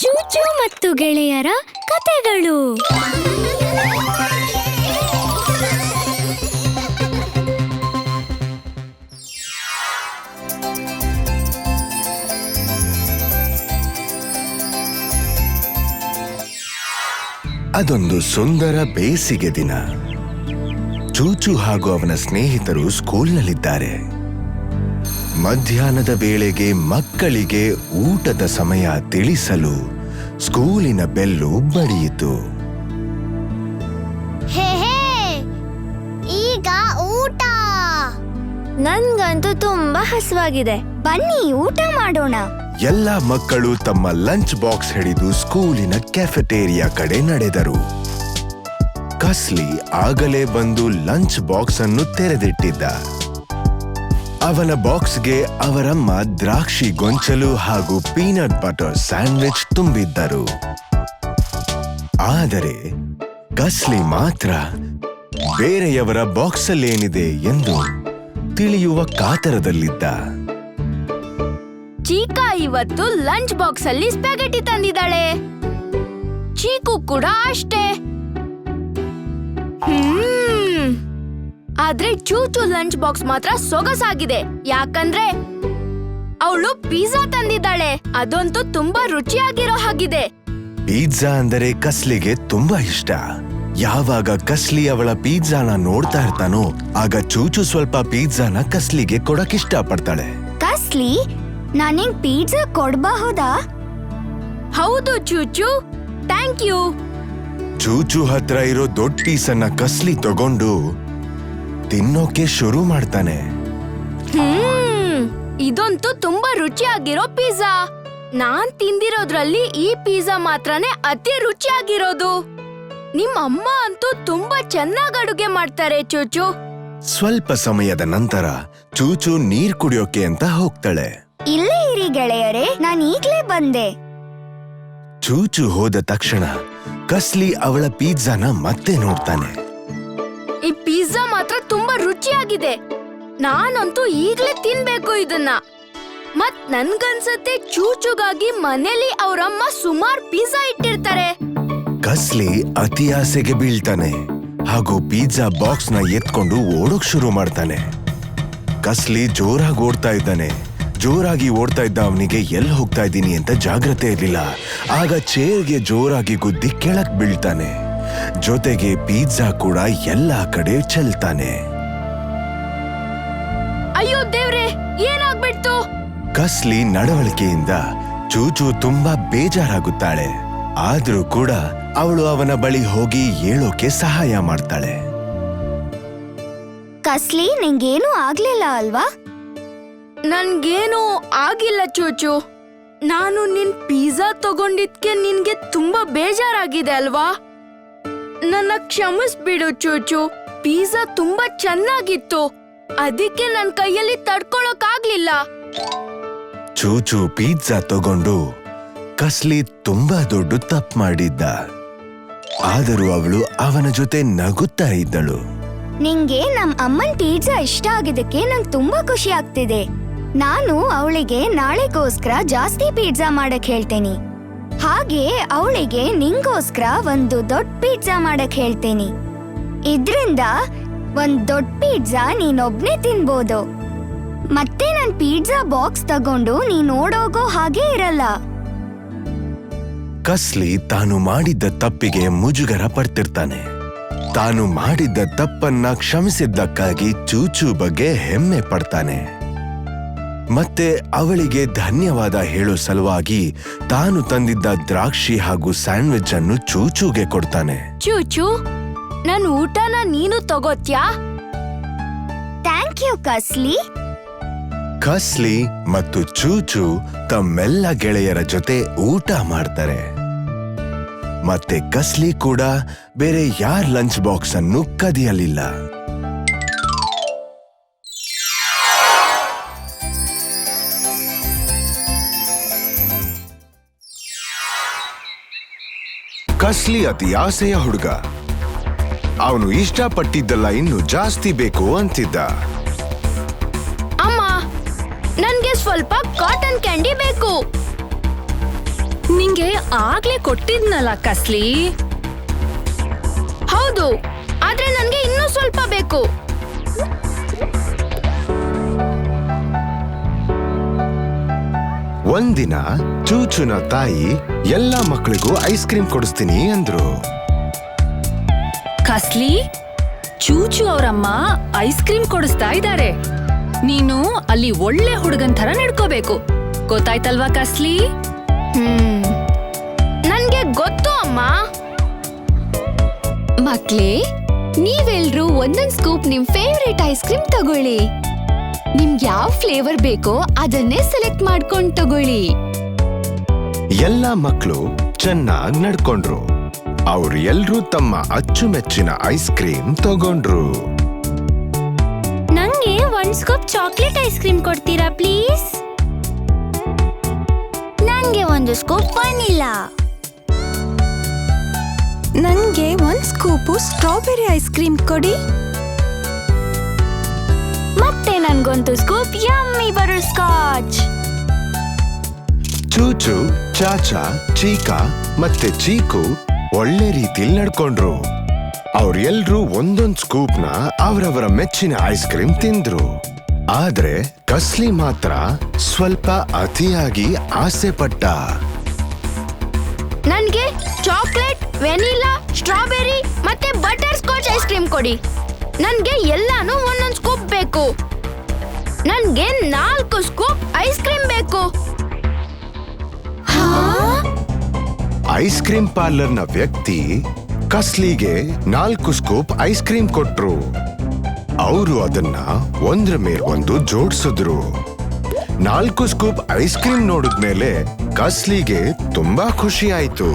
ಚೂಚು ಮತ್ತು ಗೆಳೆಯರ ಕತೆಗಳು. ಅದೊಂದು ಸುಂದರ ಬೇಸಿಗೆ ದಿನ. ಚೂಚು ಹಾಗೂ ಅವನ ಸ್ನೇಹಿತರು ಸ್ಕೂಲ್ನಲ್ಲಿದ್ದಾರೆ. ಮಧ್ಯಾಹ್ನದ ವೇಳೆಗೆ ಮಕ್ಕಳಿಗೆ ಊಟದ ಸಮಯ ತಿಳಿಸಲು ಸ್ಕೂಲಿನ ಬೆಲ್ಲು ಬಡಿಯಿತು. ಈಗ ಊಟ. ನನ್ಗಂತೂ ತುಂಬಾ ಹಸುವಾಗಿದೆ. ಬನ್ನಿ ಊಟ ಮಾಡೋಣ. ಎಲ್ಲ ಮಕ್ಕಳು ತಮ್ಮ ಲಂಚ್ ಬಾಕ್ಸ್ ಹಿಡಿದು ಸ್ಕೂಲಿನ ಕೆಫೆಟೇರಿಯಾ ಕಡೆ ನಡೆದರು. ಕಸ್ಲಿ ಆಗಲೇ ಬಂದು ಲಂಚ್ ಬಾಕ್ಸ್ ಅನ್ನು ತೆರೆದಿಟ್ಟಿದ್ದ. ಅವನ ಬಾಕ್ಸ್ಗೆ ಅವರಮ್ಮ ದ್ರಾಕ್ಷಿ ಗೊಂಚಲು ಹಾಗೂ ಪೀನಟ್ ಬಟರ್ ಸ್ಯಾಂಡ್ವಿಚ್ ತುಂಬಿದ್ದರು. ಆದರೆ ಕಸ್ಲಿ ಮಾತ್ರ ಬೇರೆಯವರ ಬಾಕ್ಸಲ್ಲೇನಿದೆ ಎಂದು ತಿಳಿಯುವ ಕಾತರದಲ್ಲಿದ್ದ. ಚೀಕಾ ಇವತ್ತು ಲಂಚ್ ಬಾಕ್ಸ್ ಅಲ್ಲಿ ಸ್ಪ್ಯಾಗೆಟಿ ತಂದಿದ್ದಾಳೆ. ಚೀಕು ಕೂಡ ಅಷ್ಟೇ. ಆದ್ರೆ ಚೂಚು ಲಂಚ್ ಬಾಕ್ಸ್ ಮಾತ್ರ ಸೊಗಸಾಗಿದೆ. ಯಾಕಂದ್ರೆ ಅವಳು ಪಿಜ್ಜಾ ತಂದಿದ್ದಾಳೆ. ಅದಂತೂ ತುಂಬಾ ರುಚಿಯಾಗಿರೋ ಹಾಗಿದೆ. ಪಿಜ್ಜಾ ಅಂದರೆ ಕಸ್ಲಿಗೆ ತುಂಬಾ ಇಷ್ಟ. ಯಾವಾಗ ಕಸ್ಲಿ ಅವಳ ಪಿಜ್ಜಾನ ನೋಡ್ತಾ ಇರ್ತಾನೋ ಆಗ ಚೂಚು ಸ್ವಲ್ಪ ಪಿಜ್ಜಾನ ಕಸ್ಲಿಗೆ ಕೊಡಕ್ ಇಷ್ಟ ಪಡ್ತಾಳೆ ಕಸ್ಲಿ? ನಾನಿಂಗ್ ಪಿಜ್ಜಾ ಕೊಡ್ಬಹುದಾ? ಹೌದು ಚೂಚು. Thank you. ಚೂಚು ಹತ್ರ ಇರೋ ದೊಡ್ಡ ಪೀಸನ್ನ ಕಸ್ಲಿ ತಗೊಂಡು ತಿನ್ನೋಕೆ ಶುರು ಮಾಡ್ತಾನೆ. ಹ್ಮ್ ಇದಂತೂ ತುಂಬಾ ರುಚಿಯಾಗಿರೋ ಪಿಜ್ಜಾ. ನಾನ್ ತಿಂದಿರೋದ್ರಲ್ಲಿ ಈ ಪಿಜ್ಜಾ ಮಾತ್ರನೇ ಅತಿ ರುಚಿಯಾಗಿರೋದು. ನಿಮ್ ಅಮ್ಮ ಅಂತೂ ತುಂಬಾ ಚೆನ್ನಾಗ್ ಅಡುಗೆ ಮಾಡ್ತಾರೆ ಚೂಚು. ಸ್ವಲ್ಪ ಸಮಯದ ನಂತರ ಚೂಚು ನೀರ್ ಕುಡಿಯೋಕೆ ಅಂತ ಹೋಗ್ತಾಳೆ. ಇಲ್ಲೇ ಇರಿ ಗೆಳೆಯರೇ ನಾನು ಈಗ್ಲೇ ಬಂದೆ. ಚೂಚು ಹೋದ ತಕ್ಷಣ ಕಸ್ಲಿ ಅವಳ ಪಿಜ್ಜಾನ ಮತ್ತೆ ನೋಡ್ತಾನೆ. ಈ ಪಿಜ್ಜಾ ಮಾತ್ರ ತುಂಬಾ ರುಚಿಯಾಗಿದೆ. ನಾನಂತೂ ಈಗ್ಲೇ ತಿನ್ಬೇಕು ಇದನ್ನ. ಮತ್ ನನ್ಗನ್ಸತ್ತೆ ಚೂಚುಗಾಗಿ ಮನೇಲಿ ಅವರಮ್ಮ ಸುಮಾರ್ ಪಿಜ್ಜಾ ಇಟ್ಟಿರ್ತಾರೆ. ಕಸ್ಲಿ ಅತಿ ಆಸೆಗೆ ಬೀಳ್ತಾನೆ. ಹಾಗೂ ಪಿಜ್ಜಾ ಬಾಕ್ಸ್ನ ಎತ್ಕೊಂಡು ಓಡೋಕ್ ಶುರು ಮಾಡ್ತಾನೆ. ಕಸ್ಲಿ ಜೋರಾಗಿ ಓಡ್ತಾ ಇದ್ದಾನೆ. ಜೋರಾಗಿ ಓಡ್ತಾ ಇದ್ದ ಅವನಿಗೆ ಎಲ್ಲಿ ಹೋಗ್ತಾ ಇದ್ದೀನಿ ಅಂತ ಜಾಗ್ರತೆ ಇರಲಿಲ್ಲ. ಆಗ ಚೇರ್ಗೆ ಜೋರಾಗಿ ಗುದ್ದಿ ಕೆಳಕ್ ಬೀಳ್ತಾನೆ. ಜೊತೆಗೆ ಪಿಜ್ಜಾ ಕೂಡ ಎಲ್ಲಾ ಕಡೆ ಚೆಲ್ತಾನೆ. ಅಯ್ಯೋ ದೇವ್ರೆ ಏನಾಗ್ಬಿಡ್ತು? ಕಸ್ಲಿ ನಡವಳಿಕೆಯಿಂದ ಚೂಚು ತುಂಬಾ ಬೇಜಾರಾಗುತ್ತಾಳೆ. ಆದ್ರೂ ಕೂಡ ಅವಳು ಅವನ ಬಳಿ ಹೋಗಿ ಹೇಳೋಕೆ ಸಹಾಯ ಮಾಡ್ತಾಳೆ. ಕಸ್ಲಿ ನಿಂಗೇನು ಆಗ್ಲಿಲ್ಲ ಅಲ್ವಾ? ನನ್ಗೇನು ಆಗಿಲ್ಲ ಚೂಚು. ನಾನು ನಿನ್ ಪಿಜ್ಜಾ ತಗೊಂಡಿದ್ಕೆ ನಿನ್ಗೆ ತುಂಬಾ ಬೇಜಾರಾಗಿದೆ ಅಲ್ವಾ? ನನ್ನ ಕ್ಷಮಿಸ್ಬಿಡು ಚೂಚು. ಪಿಜ್ಜಾ ತುಂಬಾ ಚೆನ್ನಾಗಿತ್ತು. ಅದಕ್ಕೆ ನನ್ ಕೈಯಲ್ಲಿ ತಡ್ಕೊಳಕ್ ಆಗ್ಲಿಲ್ಲ ಚೂಚು ಪಿಜ್ಜಾ ತಗೊಂಡು ಕಸ್ಲಿ ತುಂಬಾ ದೊಡ್ಡ ತಪ್ಪು ಮಾಡಿದ್ದ. ಆದರೂ ಅವಳು ಅವನ ಜೊತೆ ನಗುತ್ತಾ ಇದ್ದಳು. ನಿಂಗೆ ನಮ್ ಅಮ್ಮನ್ ಪಿಜ್ಜಾ ಇಷ್ಟ ಆಗಿದ್ದಕ್ಕೆ ನಂಗ್ ತುಂಬಾ ಖುಷಿ ಆಗ್ತಿದೆ. ನಾನು ಅವಳಿಗೆ ನಾಳೆಗೋಸ್ಕರ ಜಾಸ್ತಿ ಪಿಜ್ಜಾ ಮಾಡಕ್ ಹೇಳ್ತೇನೆ. ಹಾಗೆ ಅವಳಿಗೆ ನಿಂಗೋಸ್ಕರ ಒಂದು ದೊಡ್ಡ ಪಿಜ್ಜಾ ಮಾಡಕ್ ಹೇಳ್ತೇನೆ. ಇದ್ರಿಂದ ಒಂದ್ ದೊಡ್ಡ ಪಿಜ್ಜಾ ನೀನೊಬ್ನೇ ತಿನ್ಬೋದು. ಮತ್ತೆ ನನ್ ಪಿಜ್ಜಾ ಬಾಕ್ಸ್ ತಗೊಂಡು ನೀನ್ ಓಡೋಗೋ ಹಾಗೆ ಇರಲ್ಲ. ಕಸ್ಲಿ ತಾನು ಮಾಡಿದ್ದ ತಪ್ಪಿಗೆ ಮುಜುಗರ ಪಡ್ತಿರ್ತಾನೆ. ತಾನು ಮಾಡಿದ್ದ ತಪ್ಪನ್ನ ಕ್ಷಮಿಸಿದ್ದಕ್ಕಾಗಿ ಚೂಚೂ ಬಗ್ಗೆ ಹೆಮ್ಮೆ ಪಡ್ತಾನೆ. ಮತ್ತೆ ಅವಳಿಗೆ ಧನ್ಯವಾದ ಹೇಳೋ ಸಲುವಾಗಿ ತಾನು ತಂದಿದ್ದ ದ್ರಾಕ್ಷಿ ಹಾಗೂ ಸ್ಯಾಂಡ್ವಿಚ್ ಅನ್ನು ಚೂಚೂಗೆ ಕೊಡ್ತಾನೆ. ಚೂಚು ನನ್ ಊಟನ ನೀನು ತಗೋತ್ಯಾ? ಥ್ಯಾಂಕ್ ಯು ಕಸ್ಲಿ ಕಸ್ಲಿ ಮತ್ತು ಚೂಚು ತಮ್ಮೆಲ್ಲ ಗೆಳೆಯರ ಜೊತೆ ಊಟ ಮಾಡ್ತಾರೆ. ಮತ್ತೆ ಕಸ್ಲಿ ಕೂಡ ಬೇರೆ ಯಾರ್ ಲಂಚ್ ಬಾಕ್ಸ್ ಅನ್ನು ಕದಿಯಲಿಲ್ಲ. ಕಸ್ಲಿ ಅತಿ ಆಸೆಯ ಹುಡುಗ. ಅವನು ಇಷ್ಟಪಟ್ಟಿದ್ದಲ್ಲ ಇನ್ನು ಜಾಸ್ತಿ ಬೇಕು ಅಂತಿದ್ದ. ಅಮ್ಮ, ನನಗೆ ಸ್ವಲ್ಪ ಕಾಟನ್ ಕ್ಯಾಂಡಿ ಬೇಕು. ನಿಂಗೆ ಆಗ್ಲೇ ಕೊಟ್ಟಿದ್ನಲ್ಲ ಕಸ್ಲಿ? ಹೌದು, ಆದ್ರೆ ನನ್ಗೆ ಇನ್ನೂ ಸ್ವಲ್ಪ ಬೇಕು. ಒಂದಿನ ಚೂಚುನ ತಾಯಿ ಎಲ್ಲ ಮಕ್ಕಳಿಗೂ ಐಸ್ ಕ್ರೀಮ್ ಕೊಡಿಸ್ತೀನಿ ಅಂದ್ರು. ಕಸ್ಲಿ, ಚೂಚು ಅವರಮ್ಮ ಐಸ್ ಕ್ರೀಮ್ ಕೊಡಿಸ್ತಾ ಇದ್ದಾರೆ ನೀನು ಅಲ್ಲಿ ಒಳ್ಳೆ ಹುಡುಗನ್ ತರ ನಡ್ಕೋಬೇಕು. ಗೊತ್ತಾಯ್ತಲ್ವಾ ಕಸ್ಲಿ? ಹ್ಮ್. ನನ್ಗೆ ಗೊತ್ತು ಅಮ್ಮ. ಮಕ್ಳೇ, ನೀವೆಲ್ರೂ ಒಂದೊಂದ್ ಸ್ಕೂಪ್ ನಿಮ್ ಫೇವ್ರೇಟ್ ಐಸ್ ಕ್ರೀಮ್ ತಗೊಳ್ಳಿ. ನಿಮ್ಗೆ ಯಾವ ಫ್ಲೇವರ್ ಬೇಕೋ ಅದನ್ನೇ ಸೆಲೆಕ್ಟ್ ಮಾಡ್ಕೊಂಡ್ ತಗೊಳ್ಳಿ. ಎಲ್ಲ ಮಕ್ಕಳು ಚೆನ್ನಾಗ್ ನಡ್ಕೊಂಡ್ರು. ಅವ್ರು ಎಲ್ರೂ ತಮ್ಮ ಅಚ್ಚುಮೆಚ್ಚಿನ ಐಸ್ ಕ್ರೀಮ್ ತಗೊಂಡ್ರು. ನಂಗೆ ಒಂದ್ ಸ್ಕೂಪ್ ಚಾಕ್ಲೇಟ್ ಐಸ್ ಕ್ರೀಮ್ ಕೊಡ್ತೀರಾ ಪ್ಲೀಸ್ ನಂಗೆ ಒಂದು ಸ್ಕೂಪ್ ವನಿಲಾ ನಂಗೆ ಒಂದ್ ಸ್ಕೂಪು ಸ್ಟ್ರಾಬೆರಿ ಐಸ್ ಕ್ರೀಮ್ ಕೊಡಿ. ಮತ್ತೆ ನನ್ಗೊಂದು ಸ್ಕೂಪ್ ಯಮ್ಮಿ ಬಟರ್ ಸ್ಕಾಚ್ ಚೂಚು ಚಾಚಾ ಚೀಕಾ ಮತ್ತೆ ಚೀಕು ಒಳ್ಳೆ ರೀತಿಲಿ ನಡ್ಕೊಂಡ್ರು. ಅವ್ರೆಲ್ರೂ ಒಂದೊಂದ್ ಸ್ಕೂಪ್ನ ಅವರವರ ಮೆಚ್ಚಿನ ಐಸ್ ಕ್ರೀಮ್ ತಿಂದ್ರು. ಆದ್ರೆ ಕಸ್ಲಿ ಮಾತ್ರ ಸ್ವಲ್ಪ ಅತಿಯಾಗಿ ಆಸೆ ಪಟ್ಟ. ನನ್ಗೆ ಚಾಕ್ಲೇಟ್ ವೆನಿಲಾ ಸ್ಟ್ರಾಬೆರಿ ಮತ್ತೆ ಬಟರ್ ಸ್ಕಾಚ್ ಐಸ್ ಕ್ರೀಮ್ ಕೊಡಿ. ನನ್ಗೆ ಎಲ್ಲಾನು ಸ್ಕೂಪ್ ನನ್ಗೆ ನಾಲ್ಕು ಸ್ಕೂಪ್ ಐಸ್ ಕ್ರೀಮ್ ಬೇಕು. ಐಸ್ ಕ್ರೀಮ್ ಪಾರ್ಲರ್ನ ವ್ಯಕ್ತಿ ಕಸ್ಲಿಗೆ ನಾಲ್ಕು ಸ್ಕೂಪ್ ಐಸ್ ಕ್ರೀಮ್ ಕೊಟ್ರು. ಅವರು ಅದನ್ನ ಒಂದ್ರ ಮೇಲೆ ಒಂದು ಜೋಡಿಸಿದ್ರು. ನಾಲ್ಕು ಸ್ಕೂಪ್ ಐಸ್ ಕ್ರೀಮ್ ನೋಡಿದ್ಮೇಲೆ ಕಸ್ಲಿಗೆ ತುಂಬಾ ಖುಷಿ ಆಯ್ತು.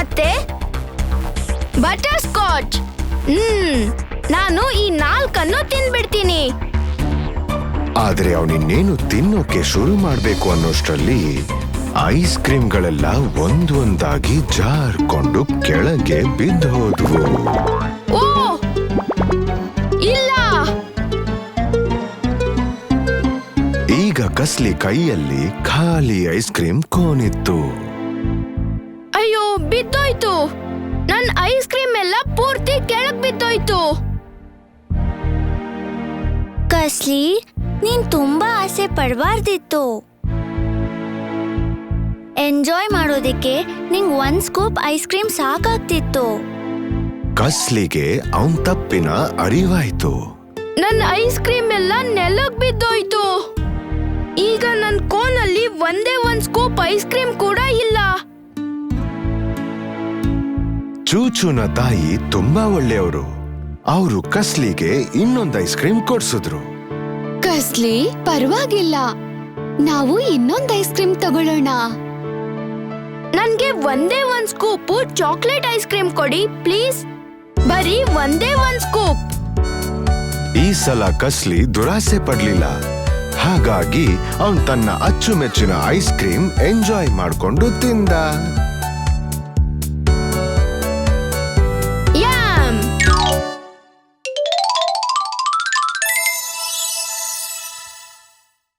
ಮತ್ತೆ? ಬಟರ್ ಸ್ಕಾಚ್ ಹ್ಮ್ ನಾನು ಈ ನಾಲ್ಕನ್ನು ತಿನ್ಬಿಡ್ತೀನಿ. ಆದ್ರೆ ಅವನಿನ್ನೇನು ತಿನ್ನೋಕೆ ಶುರು ಮಾಡ್ಬೇಕು ಅನ್ನೋಷ್ಟರಲ್ಲಿ ಐಸ್ ಕ್ರೀಮ್ಗಳೆಲ್ಲ ಒಂದೊಂದಾಗಿ ಜಾರ್ಕೊಂಡು ಕೆಳಗೆ ಬಿದ್ದು ಹೋದ್ವು ಓ ಇಲ್ಲ. ಈಗ ಕಸ್ಲಿ ಕೈಯಲ್ಲಿ ಖಾಲಿ ಐಸ್ ಕ್ರೀಮ್ ಕೋನಿತ್ತು. ಬಿದ್ದೋಯ್ತು. ನನ್ ಐಸ್ ಕ್ರೀಮ್ ಎಲ್ಲ ಪೂರ್ತಿ ಕೆಳಗ್ ಬಿದ್ದೋಯ್ತು. ಕಸ್ಲಿ ನೀನ್ ತುಂಬಾ ಆಸೆ ಪಡಬಾರ್ದಿತ್ತು. ಎಂಜಾಯ್ ಮಾಡೋದಿಕ್ಕೆ ನಿಂಗ್ ಒಂದ್ ಸ್ಕೂಪ್ ಐಸ್ ಕ್ರೀಮ್ ಸಾಕಾಗ್ತಿತ್ತು. ಕಸ್ಲಿಗೆ ಅವನ್ ತಪ್ಪಿನ ಅರಿವಾಯ್ತು. ನನ್ ಐಸ್ ಕ್ರೀಮ್ ಎಲ್ಲ ನೆಲಕ್ ಬಿದ್ದೋಯ್ತು. ಈಗ ನನ್ ಕೋನಲ್ಲಿ ಒಂದೇ ಒಂದ್ ಸ್ಕೂಪ್ ಐಸ್ ಕ್ರೀಮ್ ಕೂಡ ಇಲ್ಲ. ಚೂಚುನ ತಾಯಿ ತುಂಬಾ ಒಳ್ಳೆಯವರು. ಅವರು ಕಸ್ಲಿಗೆ ಇನ್ನೊಂದು ಐಸ್ ಕ್ರೀಮ್ ಕೊಡ್ಸಿದ್ರು. ಕಸ್ಲಿ ಪರವಾಗಿಲ್ಲ. ನಾವು ಇನ್ನೊಂದ್ ಐಸ್ ಕ್ರೀಮ್ ತಗೊಳ್ಳೋಣ. ನನ್ಗೆ ಒಂದೇ ಒಂದ್ ಸ್ಕೂಪ್ ಚಾಕ್ಲೇಟ್ ಐಸ್ ಕ್ರೀಮ್ ಕೊಡಿ ಪ್ಲೀಸ್. ಬರೀ ಒಂದೇ ಒಂದ್ ಸ್ಕೂಪ್. ಈ ಸಲ ಕಸ್ಲಿ ದುರಾಸೆ ಪಡ್ಲಿಲ್ಲ. ಹಾಗಾಗಿ ಅವನ್ ತನ್ನ ಅಚ್ಚುಮೆಚ್ಚಿನ ಐಸ್ ಕ್ರೀಮ್ ಎಂಜಾಯ್ ಮಾಡ್ಕೊಂಡು ತಿಂದ.